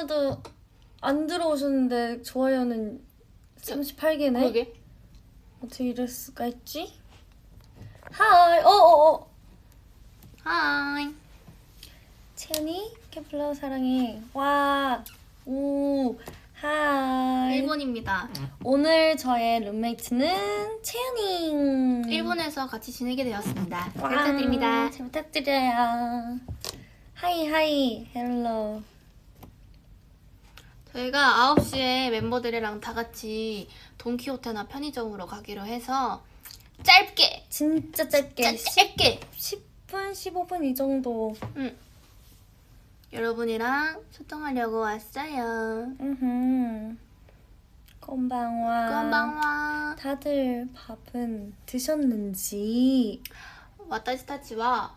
아무도 안 들어오셨는데 좋아요는 38개네. 그러게. 어떻게 이럴 수가 있지? 하이, 어어어. 하이. 채연이 케플러 사랑해. 와, 오, 하이. 일본입니다. 오늘 저의 룸메이트는 채연이. 일본에서 같이 지내게 되었습니다. 와, 부탁드립니다. 잘 부탁드려요. 하이 하이 헬로. 저희가 9시에 멤버들이랑 다 같이 돈키호테나 편의점으로 가기로 해서 짧게 진짜 짧게 진짜 짧게 10분 15분 이 정도. 여러분이랑 소통하려고 왔어요. 음흠. 건방와. 건방와 다들 밥은 드셨는지. 와타시타치와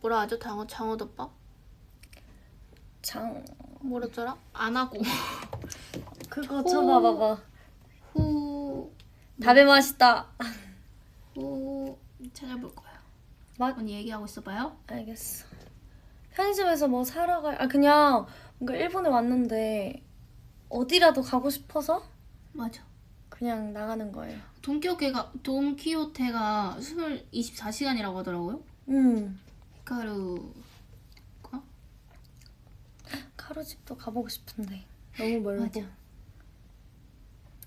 뭐라 하죠? 장어 장어덮밥? 장 뭐랬더라? 안 하고 그거 오. 쳐봐봐봐. 후... 밥이 맛있다. 후... 찾아볼 거예요. 맛 언니 얘기하고 있어봐요. 알겠어. 편의점에서 뭐 사러 가. 아 그냥 뭔가 일본에 왔는데 어디라도 가고 싶어서 맞아. 그냥 나가는 거예요. 돈키호테가 돈키호테가 20, 24시간이라고 하더라고요. 음. 히카루 카루집도 가보고 싶은데 너무 멀고 맞아.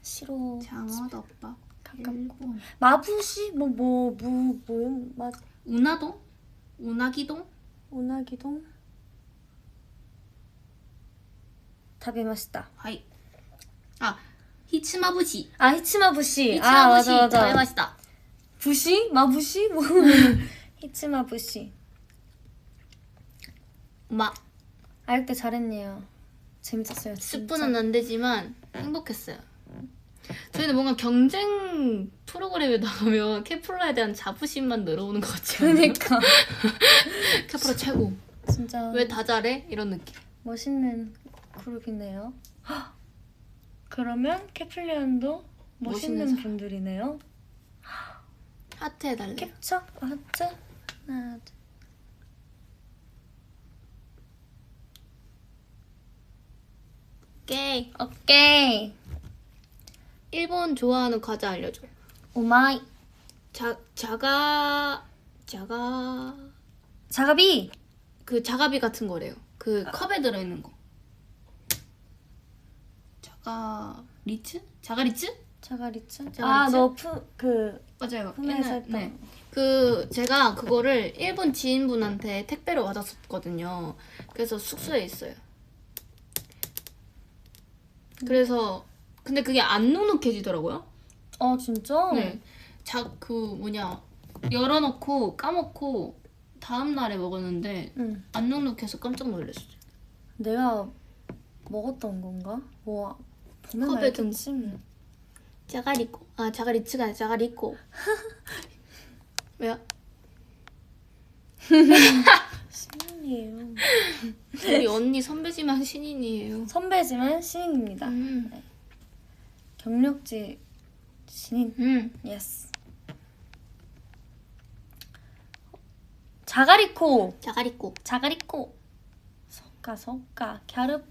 싫어. 장어덮밥 가깝고 일본 마부시 뭐 뭐뭐 뭐요? 마 우나동? 우나기동? 오나기동 답이 맛있다. 하이. 아 히츠마부시. 아 히치마부시. 히츠마부시. 아 맛있다. 부시 마부시 뭐 히치마부시. 마 아육 때 잘했네요. 재밌었어요. 진짜. 스프는 안 되지만 행복했어요. 저희는 뭔가 경쟁 프로그램에 나가면 케플라에 대한 자부심만 늘어오는 것 같지 않아요? 그러니까 케플라 최고. 진짜 왜 다 잘해? 이런 느낌. 멋있는 그룹이네요. 헉! 그러면 캐플리언도 멋있는 멋있는 사람. 분들이네요. 하트 해달래요. 캡처 하트 하나 둘. 오케이. 오케이 일본 좋아하는 과자 알려줘. 오마이 자 자가 자가 자가비 그 자가비 같은 거래요. 그 컵에 들어있는 거. 자가 리츠? 자가 리츠? 자가 리츠 자가리츠? 아너그 맞아요. 했던 네. 그 제가 그거를 일본 지인분한테 택배로 받았었거든요. 그래서 숙소에 있어요. 그래서 근데 그게 안 눅눅해지더라고요. 어 진짜 네. 자 그 뭐냐 열어놓고 까먹고 다음 날에 먹었는데 응 안 눅눅해서 깜짝 놀랐어요. 내가 먹었던 건가 뭐 보면 컵에 든- 알겠지 자가리코 아 자가리츠가 아니라 자가리코 왜요? 신이에요. 우리 언니 선배지만 신인이에요. 선배지만 신인입니다. 음. 경력직 신인? 음. 예스 자가리코. 자가리코. 자가리코. 석가 석가. 갸릅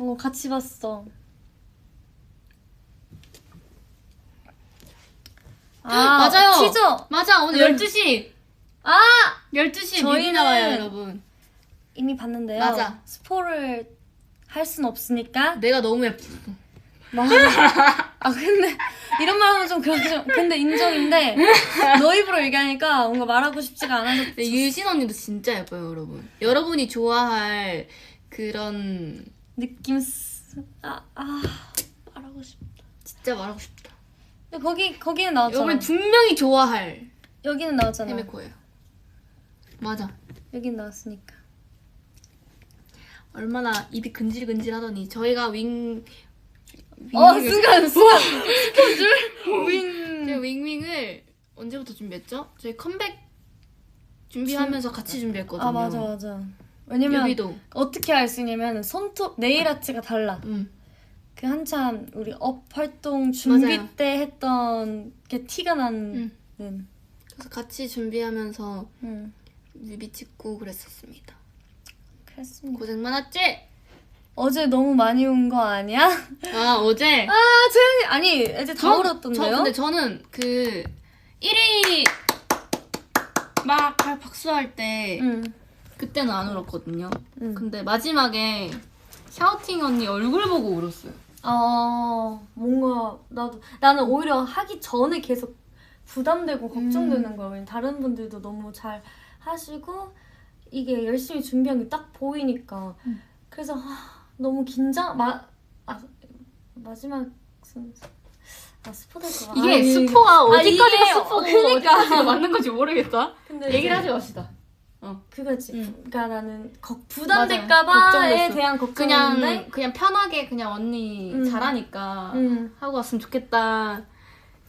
오 같이 봤어. 아 맞아요. 티저. 맞아. 오늘 네. 12시 아! 12시에 저희는- 미리 나와요 여러분. 이미 봤는데요. 맞아. 스포를 할 순 없으니까. 내가 너무 예뻐 맞아 아 근데 이런 말 하면 좀 그렇죠 근데 인정인데 너 입으로 얘기하니까 뭔가 말하고 싶지가 않아서 근데 유진 언니도 진짜 예뻐요 여러분. 여러분이 좋아할 그런 느낌 쓰... 아, 아 말하고 싶다. 진짜 말하고 싶다. 근데 거기 거기는 나왔잖아 여러분 분명히 좋아할 여기는 나왔잖아 헤메코예요 맞아 여긴 나왔으니까 얼마나 입이 근질근질 하더니 저희가 윙어 순간 순간 스포줄 윙 저희 윙윙을 언제부터 준비했죠? 저희 컴백 준비하면서 같이 준비했거든요. 아 맞아 맞아 왜냐면 뮤비도. 어떻게 알 수 있냐면 손톱 네일 아트가 달라 음. 그 한참 우리 업 활동 준비 맞아요. 때 했던 게 티가 나는 음. 그래서 같이 준비하면서 음. 뮤비 찍고 그랬었습니다. 그랬습니다 고생 많았지? 어제 너무 많이 운 거 아니야? 아 어제 아 조용히 아니 이제 다 저- 울었던데요? 저 근데 저는 그 1위 막 박수할 때 응. 그때는 안 울었거든요. 응. 근데 마지막에 샤우팅 언니 얼굴 보고 울었어요. 아 뭔가 나도 나는 오히려 하기 전에 계속 부담되고 걱정되는 거예요. 왜냐면 다른 분들도 너무 잘 하시고 이게 열심히 준비한 게 딱 보이니까 그래서 아, 너무 긴장 마 아, 마지막 순- 아 스포 될것 같아. 이게 아니, 스포가 아, 어디까지가 스포고 그러니까. 어디까지가 맞는 건지 모르겠다. 근데 얘기를 하지 맙시다. 그거지. 응. 그러니까 나는. 부담될까봐에. 대한 그냥 걱정인데. 그냥 편하게 그냥 언니 음. 잘하니까 응. 하고 왔으면 좋겠다.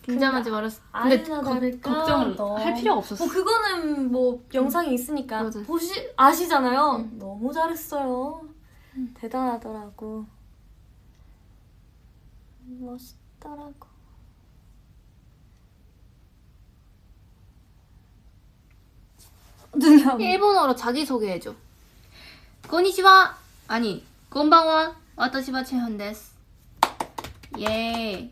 긴장하지 말았어. 걱정을 너. 할 필요가 없었어. 뭐 그거는 뭐 영상이 있으니까 맞아. 보시 아시잖아요. 응. 너무 잘했어요. 대단하더라고. 멋있더라고. 보여. 일본어로 자기 소개해줘. 고니치와 아니 곤방와 와타시와 채현 데스. 예.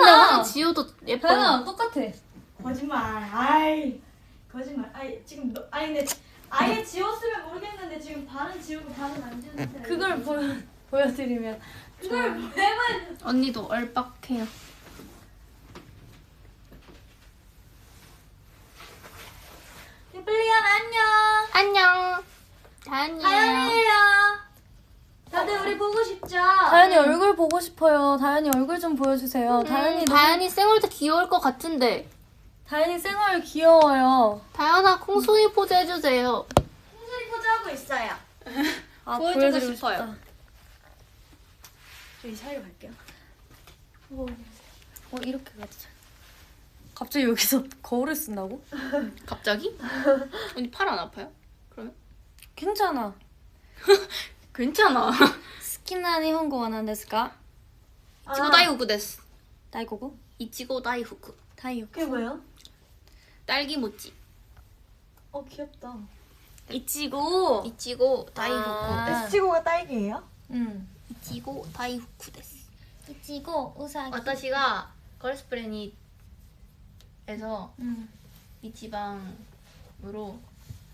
지효도 예뻐요. 다현아 똑같아. 거짓말. 아이. 거짓말. 아이 지금 너, 아니 근데 아예 지웠으면 모르겠는데 지금 반은 지우고 반은 안 지웠는데. 그걸 보여 보여드리면 그걸 왜만 언니도 얼빡해요. 리플리안 안녕. 안녕. 다현이에요. 다현이에요. 다들 우리 보고 싶죠? 다현이 얼굴 보고 싶어요. 다현이 얼굴 좀 보여주세요. 다현이 너무- 음, 다현이 생얼 때 귀여울 것 같은데. 다현이 생얼 귀여워요. 다현아 콩순이 포즈 해주세요. 홍소리 포즈 하고 있어요. 아, 보여주고 보여드리고 싶어요. 싶다. 저기 사이로 갈게요. 어 이렇게 가자. 갑자기 여기서 거울을 쓴다고? 갑자기? 언니 팔 안 아파요? 그러면? 괜찮아. 괜찮아. 好きな日本語は何ですか? 이치고 다이후크 데스. 다이고고? 이치고 다이후크. 다이고. 그게 뭐예요? 딸기 모찌. 어 귀엽다. 이치고. 이치고 다이후크 아. 데스. 에스치고가 딸기예요? 응. 이치고 다이후크 데스. 이치고 우사기. 私が 걸스프레니에서 응. 이치방으로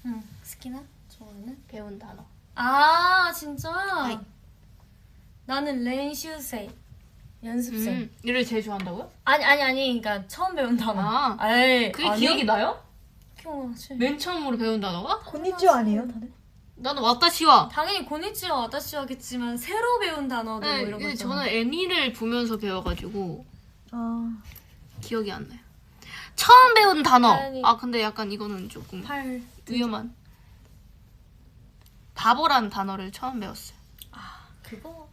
응. 好きな? 좋아하는? 배운 단어. 아 진짜? 하이. 나는 렌슈생. 연습생. 음, 이를 제일 좋아한다고요? 아니 아니 아니. 그러니까 처음 배운 단어. 아, 에이. 그게 아니? 기억이 나요? 기억나지. 맨 처음으로 배운 단어가? 고니쭈 아니에요 다들? 나는 왔다시와. 당연히 고니치와 와다시하겠지만 새로 배운 단어들 뭐 네, 이런 거 있잖아. 저는 애니를 보면서 배워가지고 아 기억이 안 나요. 처음 배운 단어. 다현이. 아 근데 약간 이거는 조금 팔. 위험한. 바보란 단어를 처음 배웠어요. 그거.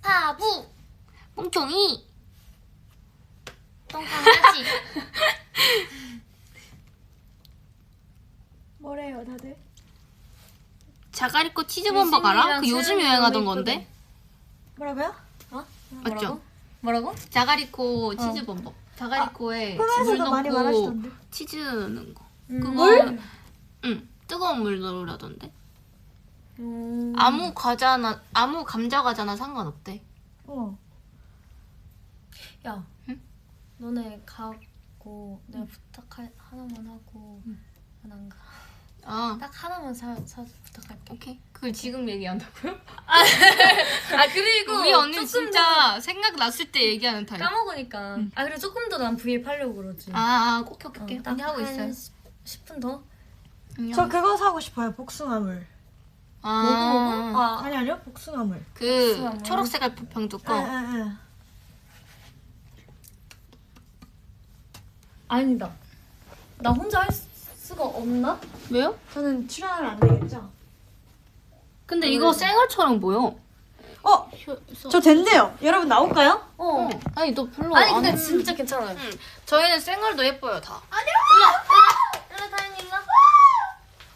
바보. 멍청이. 똥강아지. 뭐래요 다들? 자가리코 치즈범벅 알아? 그 요즘 유행하던 건데. 뭐라고요? 어? 맞죠? 뭐라고? 자가리코 치즈범벅. 자가리코에 물 프로에서도 많이 넣고 말하시던데. 치즈 넣는 거. 음. 그거 응 뜨거운 물 넣으라던데. 음. 아무 과자나 아무 감자 과자나 상관없대. 어. 야. 응? 너네 가고 내가 부탁 하나만 하고 안 가. 아 딱 하나만 사, 사 부탁할게. 오케이. 그걸 지금 얘기한다고요? 아 그리고 우리 언니 진짜 생각 났을 때 얘기하는 더 타입. 까먹으니까. 아 그리고 조금 더난 V앱 하려고 그러지. 아, 아, 오케이, 오케이, 오케이. 어, 언니 하고 한 있어요. 10분 더? 저 그거 사고 싶어요 복숭아물. 아? 아 아니 아니요 복숭아물. 그 복숭아물. 초록색깔 병 뚜껑. 에, 에, 에. 아니다. 나 혼자 할 수- 수가 없나? 왜요? 저는 출연하면 안 되겠죠? 근데 이거 생얼처럼 보여. 어, 저 된대요. 여러분 나올까요? 어. 어. 아니 너 별로 아니 안 근데 해. 진짜 괜찮아요. 응. 저희는 생얼도 예뻐요 다. 일로.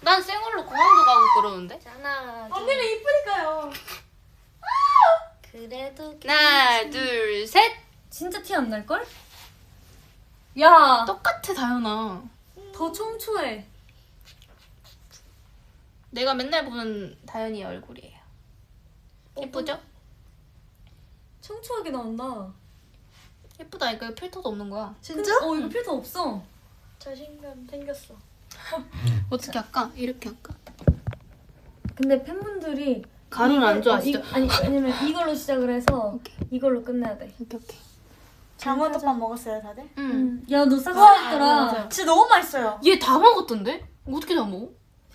난 생얼로 공항도 가고 그러는데. 하나. 언니는 이쁘니까요. 그래도 하나 둘 셋. 진짜 티 안 날 걸? 야, 똑같아 다현아. 더 청초해. 내가 맨날 보는 다현이 얼굴이에요. 예쁘죠? 청초하게 나온다. 예쁘다. 이거 필터도 없는 거야. 진짜? 어 이거 필터 없어. 자신감 생겼어. 어떻게 할까? 이렇게 할까? 근데 팬분들이 가루는 안 어, 좋아하시죠? 이- 아니 아니면 이걸로 시작을 해서 오케이. 이걸로 끝내야 돼. 오케이 오케이. 장어덮밥 먹었어요, 다들? 응. 야너 와, 싹싹했더라. 맞아요. 진짜 너무 맛있어요. 얘 다 먹었던데? 어떻게 다 먹어?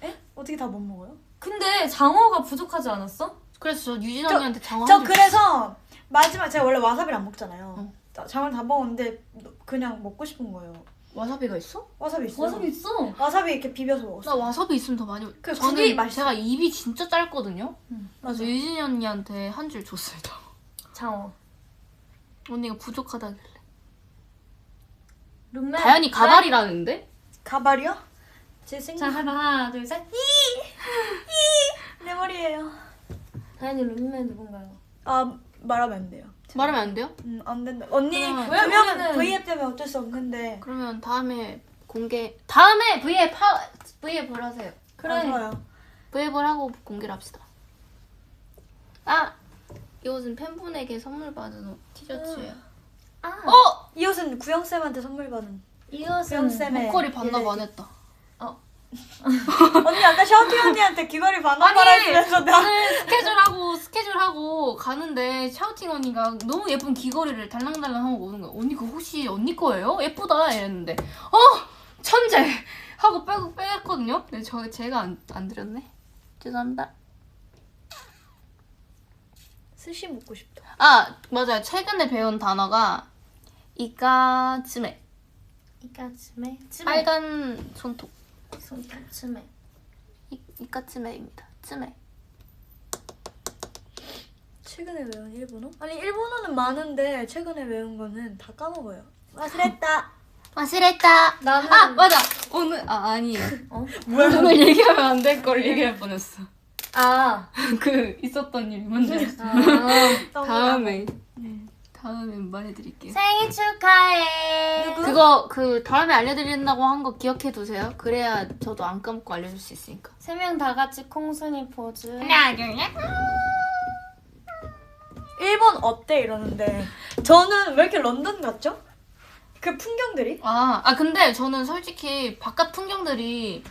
에? 어떻게 다 못 먹어요? 근데 장어가 부족하지 않았어? 그래서 저 유진 언니한테 장어 저 한 줄- 그래서 마지막 제가 원래 와사비를 안 먹잖아요. 어. 자, 장을 다 먹었는데 그냥 먹고 싶은 거예요. 와사비가 있어? 와사비 있어요. 와사비 있어. 와사비 이렇게 비벼서 나 먹었어요. 와사비 있으면 더 많이. 그 저는 맛있어. 제가 입이 진짜 짧거든요. 맞아. 그래서 유진이 언니한테 한 줄 줬습니다. 장어. 언니가 부족하다길래. 룸메. 다현이 가발이라는데? 가발이요? 제자 생각 해봐 하나 둘 셋. 내 머리예요. 다현이 룸메 누군가요? 아 말하면 안 돼요. 말하면 안 돼요? 음, 안 된다. 언니 그러면- 왜 분명은 우리는- V앱 때문에 어쩔 수 없는데. 그러면 다음에 공개 다음에 V앱 하 V앱을 하세요. 그래. 아, 좋아요. V앱을 하고 공개를 합시다. 아! 이 옷은 팬분에게 선물 받은 옷 티셔츠예요. 아. 어! 이 옷은 구영 쌤한테 선물 받은. 이 옷은 구영 쌤의 목걸이 반납 안 했다. 언니 아까 샤오티 언니한테 귀걸이 반납하라 아니, 했으면서 나. 오늘 스케줄하고 스케줄하고 가는데 샤우팅 언니가 너무 예쁜 귀걸이를 달랑달랑 하고 오는 거야. 언니 그거 혹시 언니 거예요? 예쁘다 이랬는데 어 천재 하고 빼고 빼었거든요. 근데 저 제가 안, 안 드렸네. 죄송합니다. 스시 먹고 싶다. 아 맞아요. 최근에 배운 단어가 이까츠메 이까츠메. 빨간 손톱 솜털 치매 이, 이과 치매입니다. 치매 최근에 외운 일본어? 아니 일본어는 많은데 최근에 외운 거는 다 까먹어요. 아. 와스레타. 와스레타. 나는 아 맞아. 오늘 아 아니. 어? 뭐야? 오늘 얘기하면 안 될걸. 아. 얘기할 뻔했어. 아그 있었던 일 먼저 아, 다음에. 네. 다음에 말해드릴게요. 생일 축하해. 누구? 그거 그 다음에 알려드린다고 한 거 기억해 두세요. 그래야 저도 안 까먹고 알려줄 수 있으니까. 세 명 다 같이 콩순이 포즈. 하나 둘 셋. 일본 어때 이러는데 저는 왜 이렇게 런던 같죠? 그 풍경들이? 아, 아 근데 저는 솔직히 바깥 풍경들이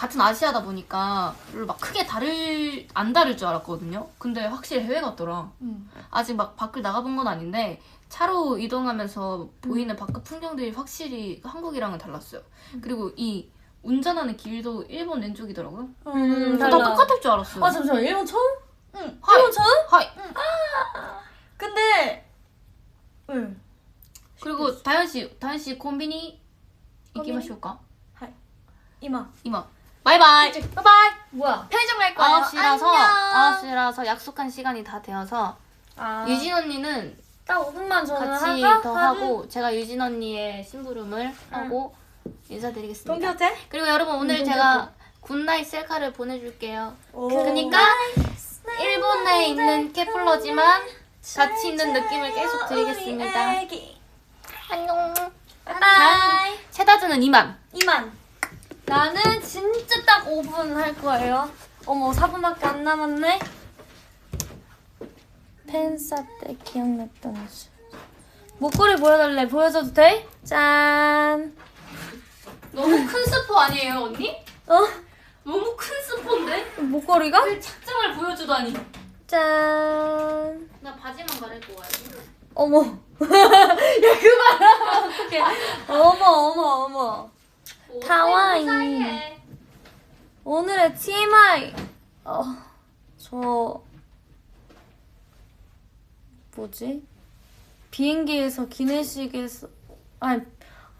같은 아시아다 보니까 별로 막 크게 다를 안 다를 줄 알았거든요. 근데 확실히 해외 같더라. 음. 아직 막 밖을 나가본 건 아닌데 차로 이동하면서 보이는 바깥 풍경들이 확실히 한국이랑은 달랐어요. 그리고 이 운전하는 길도 일본 왼쪽이더라고요. 음, 다 달라. 똑같을 줄 알았어요. 아 잠시만 일본 처음? 응. 하이. 일본 처음? 하이. 근데 응. 그리고 다현 씨, 다현 씨 콤비니 이기마 쇼까? 이마. 이마. 바이바이. 바이바이. 뭐야? 편의점 갈 거예요. 9시라서 안녕. 9시라서 약속한 시간이 다 되어서 아. 유진 언니는 딱 5분만 전에 같이 할까? 더 하고 제가 유진 언니의 심부름을 하고 인사드리겠습니다. 동교태? 그리고 여러분 오늘 음, 제가 굿나잇 셀카를 보내줄게요. 오. 그러니까 일본에 있는 케플러지만 같이 있는 느낌을 계속 드리겠습니다. 안녕. 바이바이. 채다즈는 이만. 이만. 나는 진짜 딱 5분 할 거예요. 어머 4분밖에 안 남았네. 팬사 때 기억났던 술. 목걸이 보여달래. 보여줘도 돼? 짠. 너무 큰 스포 아니에요 언니? 어? 너무 큰 스포인데? 목걸이가? 그 착장을 보여주다니. 짠. 나 바지만 갈아입고 와야지. 어머. 야 그만. 어머 어머 어머. 타와이. 오늘의 TMI. 어, 저 뭐지? 비행기에서 기내식에서 아니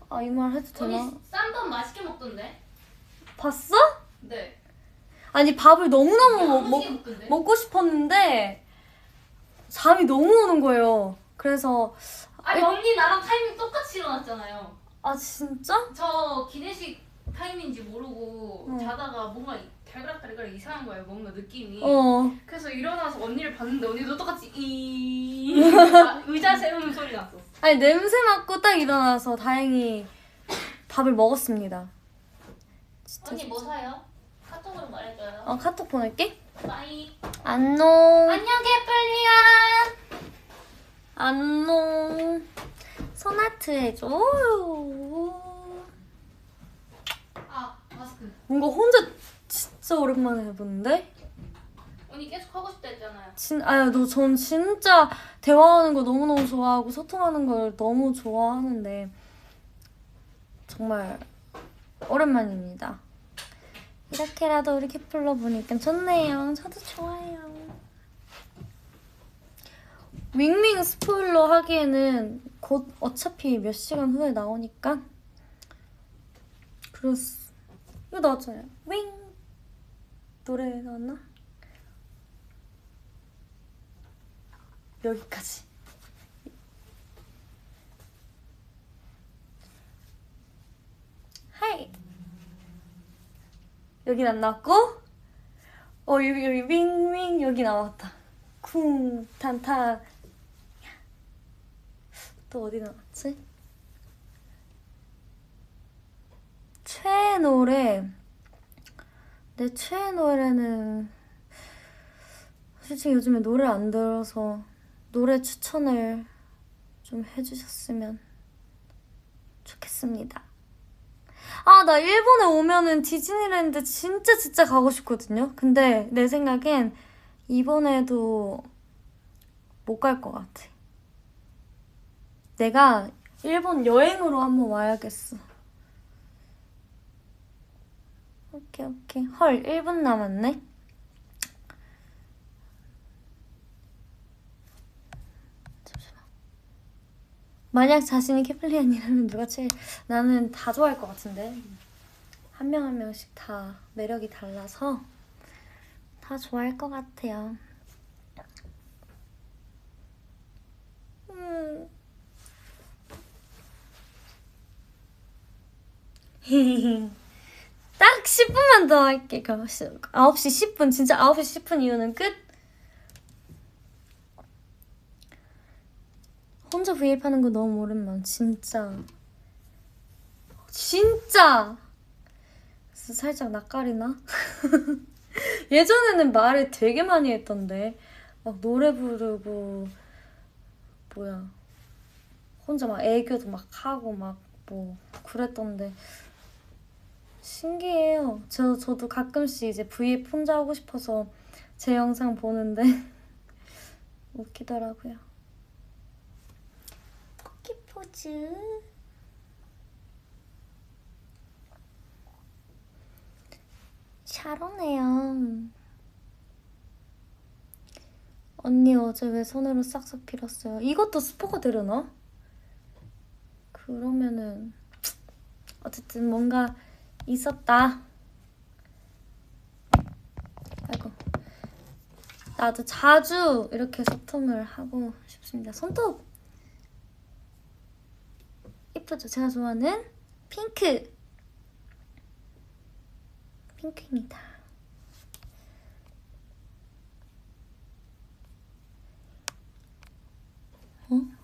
아 이 말 해도 되나? 언니 쌈밥 맛있게 먹던데? 봤어? 네. 아니 밥을 너무너무 먹, 먹, 먹던데? 먹고 싶었는데 잠이 너무 오는 거예요. 그래서 아니 언니 나랑 타이밍 똑같이 일어났잖아요. 아 진짜? 저 기내식 타임인지 모르고 어. 자다가 뭔가 달그락달그락 이상한 거예요. 뭔가 느낌이. 어. 그래서 일어나서 언니를 봤는데 언니도 똑같이 이 아, 의자 세우는 소리 났어. 아니 냄새 맡고 딱 일어나서 다행히 밥을 먹었습니다. 진짜. 언니 뭐 사요? 카톡으로 말해줘요. 어 카톡 보낼게. 빠이. 안녕. 안녕 개뿔리야. 안녕. 소나트 해줘요. 아 마스크. 뭔가 혼자 진짜 오랜만에 해보는데? 언니 계속 하고 싶다 했잖아요. 진, 아유, 너, 전 진짜 대화하는 거 너무너무 좋아하고 소통하는 걸 너무 좋아하는데, 정말 오랜만입니다. 이렇게라도 우리 캐플러 보니까 좋네요. 저도 좋아요. 윙윙 스포일러 하기에는 곧 어차피 몇 시간 후에 나오니까. 그렇스. 이거 나왔잖아요. 윙! 노래 나왔나? 여기까지. 하이. 여긴 안 나왔고, 어 여기 여기 윙윙 여기 나왔다. 쿵 탄탄. 또 어디 나왔지? 최애 노래. 내 최애 노래는 솔직히 요즘에 노래 안 들어서 노래 추천을 좀 해주셨으면 좋겠습니다. 아, 나 일본에 오면은 디즈니랜드 진짜 진짜 가고 싶거든요. 근데 내 생각엔 이번에도 못 갈 것 같아. 내가 일본 여행으로 한번 와야겠어. 오케이, 오케이. 헐, 1분 남았네. 만약 자신이 캐플리안이라면 누가 제일 나는 다 좋아할 것 같은데 한 명한 명씩 다 매력이 달라서 다 좋아할 것 같아요. 음. 딱 10분만 더 할게. 그럼 9시 10분. 진짜 9시 10분 이후는 끝. 혼자 브이앱 하는 거 너무 오랜만. 진짜. 진짜! 살짝 낯가리나? 예전에는 말을 되게 많이 했던데. 막 노래 부르고 뭐야. 혼자 막 애교도 막 하고 막 뭐 그랬던데 신기해요 저, 저도 가끔씩 이제 브이앱 혼자 하고 싶어서 제 영상 보는데 웃기더라고요 포키 포즈. 샤로네요. 언니 어제 왜 손으로 싹싹 빌었어요? 이것도 스포가 되려나? 그러면은 어쨌든 뭔가 있었다. 아이고. 나도 자주 이렇게 소통을 하고 싶습니다. 손톱 예쁘죠? 제가 좋아하는 핑크 핑크입니다. 어?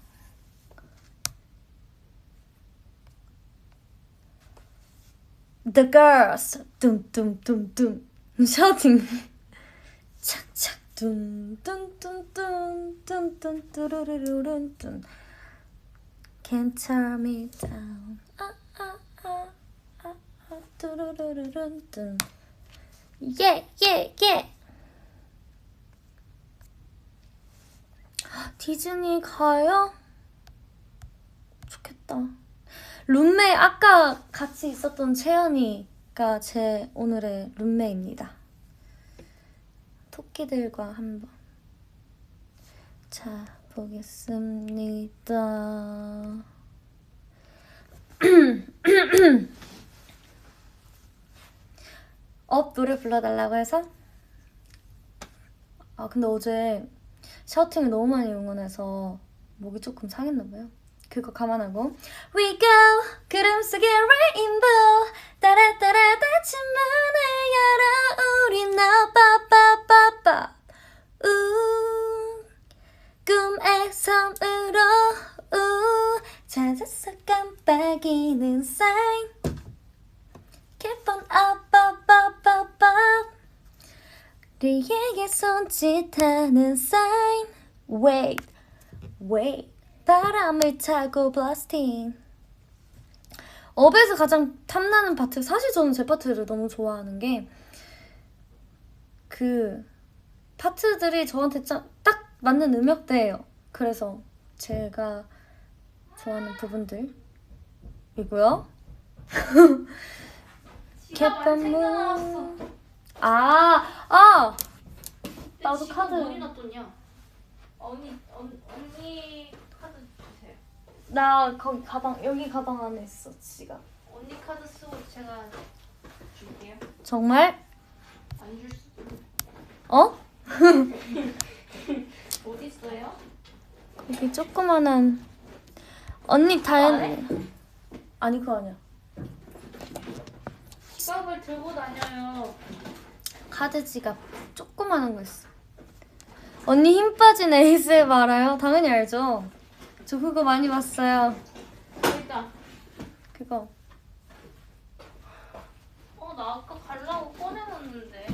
The girls 뚱뚱뚱뚱 shouting 착착 뚱뚱뚱뚱뚱뚱 뚜루루루룬 Can't tear me down. 아, 아, 아, 아, 아, 뚜루루루룬 뚠. 예, 예, 예. 디즈니 가요? 좋겠다. 룸메 아까 같이 있었던 채연이가 제 오늘의 룸메입니다. 토끼들과 한번. 자, 보겠습니다. 업 노래 불러달라고 해서 아 근데 어제 샤우팅을 너무 많이 응원해서 목이 조금 상했나봐요 그거 감안하고. We go 구름 속의 rainbow. 따라따라 닫힌 문을 열어 우리 나 빠빠빠빠. 우. 꿈의 섬으로. 우. 찾아서 깜빡이는 sign. Keep on up up up up up. 우리에게 손짓하는 sign. Wait wait 바람을 타고 blasting 업에서 가장 탐나는 파트 사실 저는 제 파트를 너무 좋아하는 게 그 파트들이 저한테 짜- 딱 맞는 음역대예요 그래서 제가 좋아하는 부분들 이고요 캣밤무 아, 아! 나도 카드. 어디 놔뒀냐? 언니 언, 언니. 나 거기 가방 여기 가방 안에 있어 지갑 언니 카드 쓰고 제가 줄게요. 정말? 안 줄 수도. 있는데. 어? 어디 있어요? 여기 조그만한 언니 그거 안 다현 아니 그거 아니야 지갑을 들고 다녀요. 카드 지갑 조그만한 거 있어 언니 힘 빠진 ASM 알아요? 당연히 알죠 저 그거 많이 봤어요 여기다. 그거 어, 나 아까 가려고 꺼내놨는데.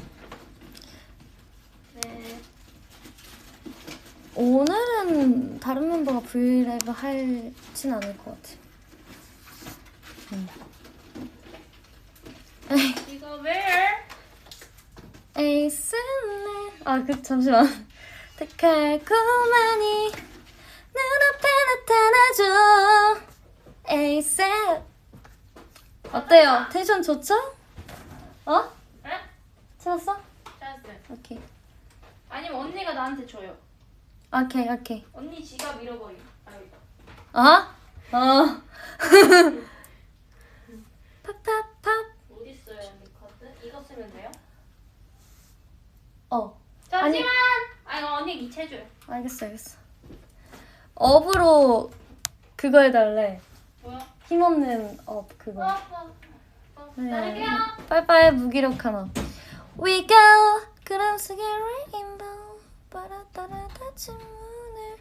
네. 오늘은 다른 멤버가 브이라이브 할진 않을 것 같아 이거 where? 에이스네 아 그 잠시만 달콤하니 눈앞에 나타나줘 에이스 어때요? 텐션 좋죠? 어? 에? 찾았어? 찾았어요. 오케이 아니면 언니가 나한테 줘요. 오케이 오케이 언니 지갑 잃어버림. 아. 어? 어 팝팝팝 어디 있어요, 언니 카드? 이거 쓰면 돼요? 어 잠시만. 아, 이거 언니 이체줘요. 알겠어 알겠어 업으로 그거 해달래 뭐야? 힘없는 업 어, 그거 어, 어. 네. 따를게요. 빠이빠이 무기력한 업 We go 구름 속의 rainbow 바라따라 닫힌 문을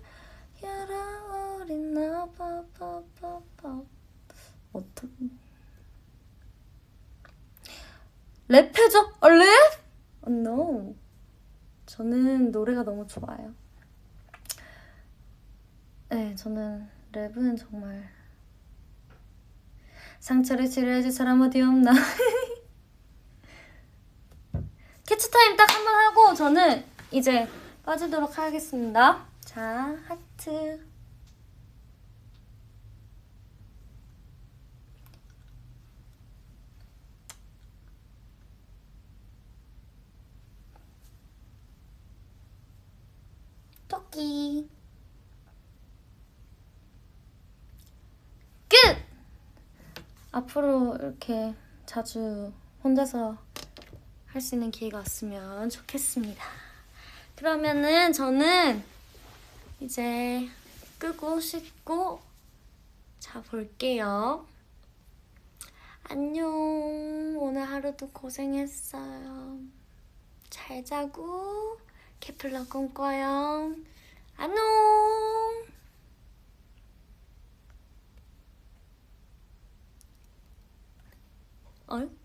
열어 우린 나빠빠빠빠 어떤 랩해줘? 어, 랩? 어, no 저는 노래가 너무 좋아요 네 저는 랩은 정말 상처를 치료해줄 사람 어디 없나. 캐치타임 딱 한 번 하고 저는 이제 빠지도록 하겠습니다. 자 하트. 토끼 끝! 앞으로 이렇게 자주 혼자서 할 수 있는 기회가 왔으면 좋겠습니다. 그러면은 저는 이제 끄고 씻고 자 볼게요. 안녕. 오늘 하루도 고생했어요. 잘 자고 케플러 꿈꿔요. 안녕. 어이?